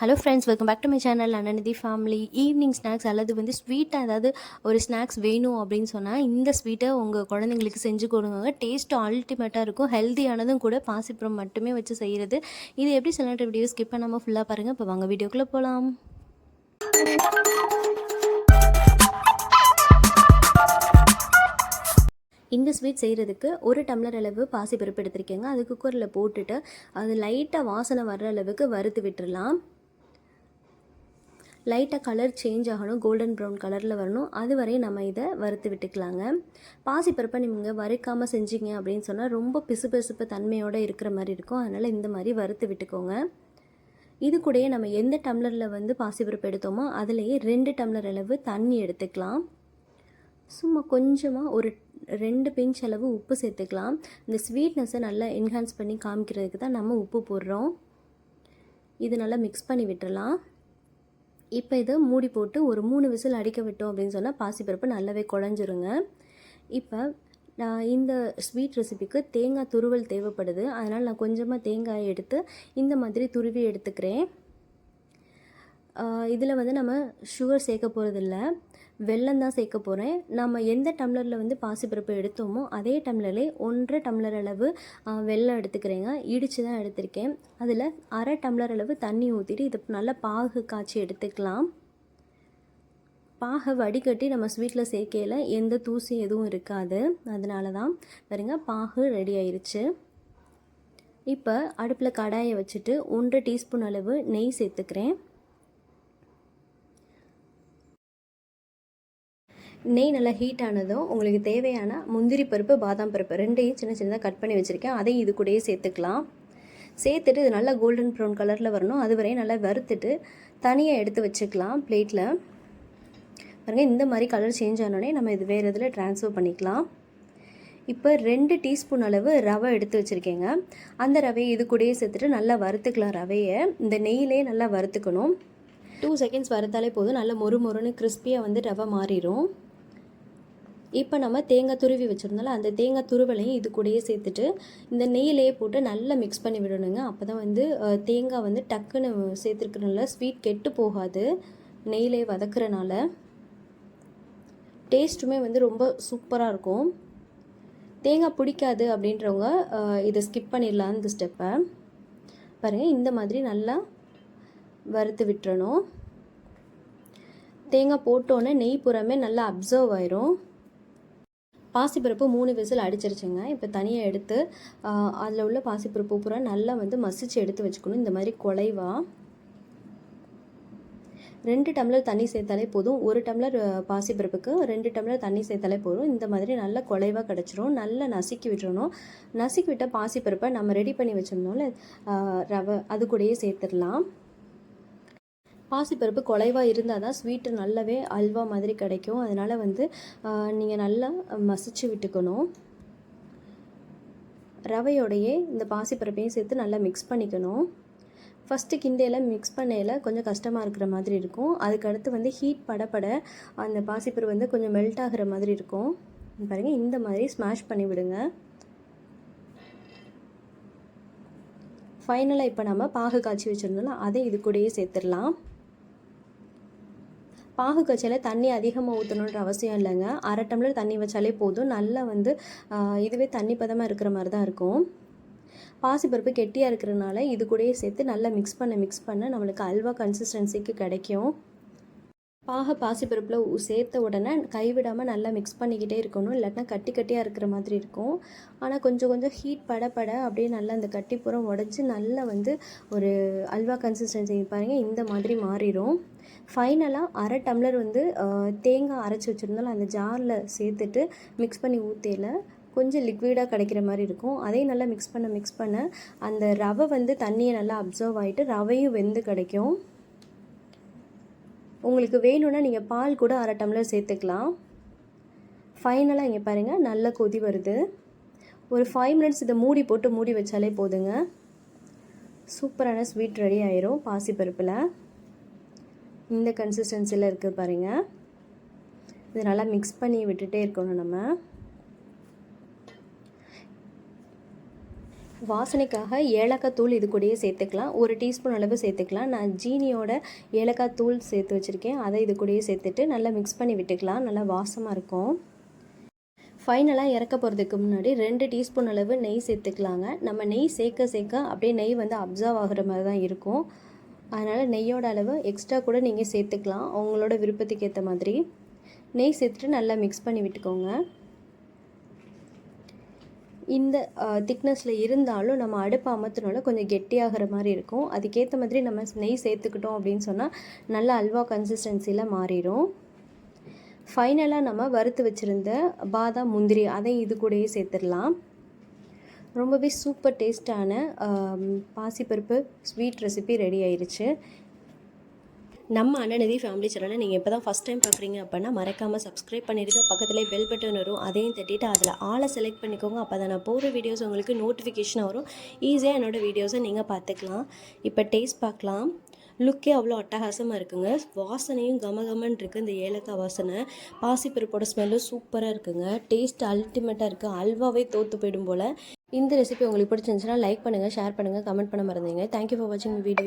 Hello friends welcome back to my channel Ananithi family evening snacks அல்லது வந்து ஸ்வீட்டாக ஏதாவது ஒரு ஸ்நாக்ஸ் வேணும் அப்படின்னு சொன்னால் இந்த ஸ்வீட்டை உங்கள் குழந்தைங்களுக்கு செஞ்சு கொடுங்க. டேஸ்ட்டு அல்டிமேட்டாக இருக்கும். ஹெல்த்தியானதும் கூட பாசிப்புறம் மட்டுமே வச்சு செய்கிறது இது எப்படி சில வீடியோ ஸ்கிப் பண்ணாமல் ஃபுல்லாக பாருங்கள் இப்போ வாங்க வீடியோக்குள்ளே போகலாம் இந்த ஸ்வீட் செய்கிறதுக்கு ஒரு டம்ளர் அளவு பாசிப்பருப்பு எடுத்திருக்கேங்க. அது குக்கரில் போட்டுட்டு அது லைட்டாக வாசனை வர்ற அளவுக்கு வறுத்து விட்டுறலாம். லைட்டாக கலர் சேஞ்ச் ஆகணும் கோல்டன் ப்ரௌன் கலரில் வரணும். அது வரையும் நம்ம இதை வறுத்து விட்டுக்கலாங்க. பாசிப்பருப்பை நீங்கள் வறுக்காமல் செஞ்சீங்க அப்படின்னு சொன்னால் ரொம்ப பிசு பிசுப்பு தன்மையோடு இருக்கிற மாதிரி இருக்கும். அதனால் இந்த மாதிரி வறுத்து விட்டுக்கோங்க. இது கூடயே நம்ம எந்த டம்ளரில் வந்து பாசிப்பருப்பு எடுத்தோமோ அதுலேயே ரெண்டு டம்ளர் அளவு தண்ணி எடுத்துக்கலாம். சும்மா கொஞ்சமாக ஒரு ரெண்டு பிஞ்ச் அளவு உப்பு சேர்த்துக்கலாம். இந்த ஸ்வீட்னஸை நல்லா என்ஹான்ஸ் பண்ணி காமிக்கிறதுக்கு தான் நம்ம உப்பு போடுறோம். இது நல்லா மிக்ஸ் பண்ணி விட்டுடலாம் இப்போ இதை மூடி போட்டு ஒரு மூணு விசில் அடிக்க விட்டோம் அப்படின்னு சொன்னால் பாசிப்பருப்பு நல்லாவே குழஞ்சிருங்க. இப்போ நான் இந்த ஸ்வீட் ரெசிபிக்கு தேங்காய் துருவல் தேவைப்படுது. அதனால் நான் கொஞ்சமாக தேங்காயை எடுத்து இந்த மாதிரி துருவி எடுத்துக்கிறேன். இதில் வந்து நம்ம சுகர் சேர்க்க போகிறதில்ல வெல்லம் தான் சேர்க்க போகிறேன் நம்ம எந்த டம்ளரில் வந்து பாசிப்பருப்பு எடுத்தோமோ அதே டம்ளர்லே ஒன்றரை டம்ளர் அளவு வெள்ளம் எடுத்துக்கிறேங்க. இடித்து தான் எடுத்திருக்கேன். அதில் அரை டம்ளர் அளவு தண்ணி ஊற்றிட்டு இது நல்லா பாகு காய்ச்சி எடுத்துக்கலாம். பாகை வடிகட்டி நம்ம ஸ்வீட்டில் சேர்க்கையில் எந்த தூசி எதுவும் இருக்காது. அதனால தான் பாருங்க பாகு ரெடி ஆயிடுச்சு இப்போ அடுப்பில் கடாயை வச்சுட்டு ஒன்றரை டீஸ்பூன் அளவு நெய் சேர்த்துக்கிறேன். நெய் நல்லா ஹீட் ஆனதும் உங்களுக்கு தேவையான முந்திரி பருப்பு பாதாம் பருப்பு ரெண்டையும் சின்ன சின்னதாக கட் பண்ணி வச்சுருக்கேன். அதையும் இது கூடயே சேர்த்துக்கலாம். சேர்த்துட்டு இது நல்லா கோல்டன் ப்ரௌன் கலரில் வரணும். அது வரையும் நல்லா வறுத்துட்டு தனியாக எடுத்து வச்சுக்கலாம் பிளேட்டில் பாருங்கள் இந்த மாதிரி கலர் சேஞ்ச் ஆனோடனே நம்ம இது வேறு இதில் ட்ரான்ஸ்ஃபர் பண்ணிக்கலாம். இப்போ ரெண்டு டீஸ்பூன் அளவு ரவை எடுத்து வச்சுருக்கேங்க. அந்த ரவையை இது கூடயே சேர்த்துட்டு நல்லா வறுத்துக்கலாம் ரவையை. இந்த நெய்யிலே நல்லா வறுத்துக்கணும். டூ செகண்ட்ஸ் வறுத்தாலே போதும். நல்லா மொறு மொறுன்னு கிறிஸ்பியாக வந்து ரவை மாறிடும் இப்போ நம்ம தேங்காய் துருவி வச்சுருந்தாலும் அந்த தேங்காய் துருவலையும் இது கூடயே சேர்த்துட்டு இந்த நெய்யிலேயே போட்டு நல்லா மிக்ஸ் பண்ணி விடணுங்க. அப்போ தான் வந்து தேங்காய் வந்து டக்குன்னு சேர்த்துருக்கனால ஸ்வீட் கெட்டு போகாது. நெய்யிலே வதக்குறனால டேஸ்ட்டுமே வந்து ரொம்ப சூப்பராக இருக்கும். தேங்காய் பிடிக்காது அப்படின்றவங்க இதை ஸ்கிப் பண்ணிடலாம் இந்த ஸ்டெப்பை பாருங்கள் இந்த மாதிரி நல்லா வறுத்து விட்டுறணும். தேங்காய் போட்டோன்னே நெய் புறமே நல்லா அப்சர்வ் ஆயிரும். பாசிப்பருப்பு மூணு விசில் அடிச்சிருச்சுங்க. இப்போ தனியாக எடுத்து அதில் உள்ள பாசிப்பருப்பு பூரா நல்லா வந்து மசிச்சு எடுத்து வச்சுக்கணும். இந்த மாதிரி குலைவா. ரெண்டு டம்ளர் தண்ணி சேர்த்தாலே போதும். ஒரு டம்ளர் பாசிப்பருப்புக்கு ரெண்டு டம்ளர் தண்ணி சேர்த்தாலே போதும். இந்த மாதிரி நல்லா குலைவாக கிடச்சிரும். நல்லா நசுக்கி விட்டுறணும். நசுக்கி விட்ட பாசிப்பருப்பை நம்ம ரெடி பண்ணி வச்சிருந்தோம்ல ரவை அது கூடயே சேர்த்துடலாம். பாசிப்பருப்பு குலைவாக இருந்தால் தான் ஸ்வீட்டு நல்லாவே அல்வா மாதிரி கிடைக்கும். அதனால் வந்து நீங்கள் நல்லா மசிச்சு விட்டுக்கணும். ரவையோடையே இந்த பாசிப்பருப்பையும் சேர்த்து நல்லா மிக்ஸ் பண்ணிக்கணும். ஃபஸ்ட்டு கிண்டையில் மிக்ஸ் பண்ணையில் கொஞ்சம் கஷ்டமாக இருக்கிற மாதிரி இருக்கும். அதுக்கடுத்து வந்து ஹீட் படப்பட அந்த பாசிப்பருப்பு வந்து கொஞ்சம் மெல்ட் ஆகிற மாதிரி இருக்கும். பாருங்கள் இந்த மாதிரி ஸ்மாஷ் பண்ணி விடுங்க. ஃபைனலாக இப்போ நம்ம பாகு காய்ச்சி வச்சுருந்தோம்னா அதை இது கூடயே சேர்த்துடலாம். பாகு கச்சையில் தண்ணி அதிகமாக ஊற்றணுன்ற அவசியம் இல்லைங்க. அரை டம்ளர் தண்ணி வச்சாலே போதும். நல்லா வந்து இதுவே தண்ணி பதமாக இருக்கிற மாதிரி தான் இருக்கும். பாசிப்பருப்பு கெட்டியாக இருக்கிறனால இது கூடயே சேர்த்து நல்லா மிக்ஸ் பண்ண மிக்ஸ் பண்ண நம்மளுக்கு அல்வா கன்சிஸ்டன்சிக்கு கிடைக்கும். பாக பாசிப்பருப்பில் சேர்த்த உடனே கைவிடாமல் நல்லா மிக்ஸ் பண்ணிக்கிட்டே இருக்கணும். இல்லாட்டினா கட்டி கட்டியாக இருக்கிற மாதிரி இருக்கும். ஆனால் கொஞ்சம் கொஞ்சம் ஹீட் பட பட அப்படியே நல்லா அந்த கட்டி புறம் உடஞ்சி நல்லா வந்து ஒரு அல்வா கன்சிஸ்டன்சி பாருங்கள் இந்த மாதிரி மாறிடும். ஃபைனலாக அரை டம்ளர் வந்து தேங்காய் அரைச்சி வச்சுருந்தாலும் அந்த ஜாரில் சேர்த்துட்டு மிக்ஸ் பண்ணி ஊற்றையில் கொஞ்சம் லிக்விடாக கிடைக்கிற மாதிரி இருக்கும். அதையும் நல்லா மிக்ஸ் பண்ண மிக்ஸ் பண்ண அந்த ரவை வந்து தண்ணியை நல்லா அப்சர்வ் ஆகிட்டு ரவையும் வெந்து கிடைக்கும். உங்களுக்கு வேணும்னா நீங்கள் பால் கூட அரை டம்ளர் சேர்த்துக்கலாம். ஃபைனலாக இங்கே பாருங்கள் நல்ல கொதி வருது. ஒரு ஃபைவ் மினிட்ஸ் இதை மூடி போட்டு மூடி வச்சாலே போதுங்க. சூப்பரான ஸ்வீட் ரெடி ஆயிரும் பாசிப்பருப்பில். இந்த கன்சிஸ்டன்சியில் இருக்குது பாருங்கள் இது நல்லா மிக்ஸ் பண்ணி விட்டுட்டே இருக்கணும் நம்ம. வாசனைக்காக ஏலக்காய் தூள் இது கூடயே சேர்த்துக்கலாம். ஒரு டீஸ்பூன் அளவு சேர்த்துக்கலாம். நான் ஜீனியோட ஏலக்காய் தூள் சேர்த்து வச்சுருக்கேன். அதை இது கூடயே சேர்த்துட்டு நல்லா மிக்ஸ் பண்ணி விட்டுக்கலாம். நல்லா வாசமாக இருக்கும். ஃபைனலாக இறக்க போகிறதுக்கு முன்னாடி ரெண்டு டீஸ்பூன் அளவு நெய் சேர்த்துக்கலாங்க. நம்ம நெய் சேர்க்க சேர்க்க அப்படியே நெய் வந்து அப்சர்வ் ஆகுற மாதிரி தான் இருக்கும். அதனால் நெய்யோட அளவு எக்ஸ்ட்ரா கூட நீங்கள் சேர்த்துக்கலாம். அவங்களோட விருப்பத்துக்கு ஏற்ற மாதிரி. நெய் சேர்த்துட்டு நல்லா மிக்ஸ் பண்ணி விட்டுக்கோங்க. இந்த திக்னஸில் இருந்தாலும் நம்ம அடுப்பு அமர்த்தினால கொஞ்சம் கெட்டியாகிற மாதிரி இருக்கும். அதுக்கேற்ற மாதிரி நம்ம நெய் சேர்த்துக்கிட்டோம் அப்படின்னு சொன்னால் நல்லா அல்வா கன்சிஸ்டன்சியில் மாறிடும். ஃபைனலாக நம்ம வறுத்து வச்சுருந்த பாதாம் முந்திரி அதையும் இது கூடயே சேர்த்துடலாம். ரொம்பவே சூப்பர் டேஸ்டான பாசிப்பருப்பு ஸ்வீட் ரெசிபி ரெடி ஆயிருச்சு. நம்ம அண்ணநதி ஃபேமிலி சேனலை நீங்கள் இப்போ தான் ஃபஸ்ட் டைம் பார்க்குறீங்க அப்படின்னா மறக்காமல் சப்ஸ்கிரைப் பண்ணிடுங்க. பக்கத்துலேயே பெல் பட்டன் வரும். அதையும் தட்டிட்டு அதில் ஆளை செலக்ட் பண்ணிக்கோங்க. அப்போ தான் நான் போகிற வீடியோஸ் உங்களுக்கு நோட்டிஃபிகேஷன் வரும். ஈஸியாக என்னோடய வீடியோஸை நீங்கள் பார்த்துக்கலாம். இப்போ டேஸ்ட் பார்க்கலாம். லுக்கே அவ்வளோ அட்டகாசமாக இருக்குங்க. வாசனையும் கமகமன் இருக்குது இந்த ஏலக்காய் வாசனை. பாசிப்பருப்போட ஸ்மெல்லும் சூப்பராக இருக்குங்க. டேஸ்ட் அல்டிமேட்டாக இருக்குது அல்வாவே தோற்று போயிடும் போல். இந்த ரெசிபி உங்களுக்கு பிடிச்சிருந்துச்சுன்னா லைக் பண்ணுங்கள் ஷேர் பண்ணுங்கள் கமெண்ட் பண்ண மறந்தீங்க தேங்க்யூ ஃபார் வாட்சிங் வீடியோ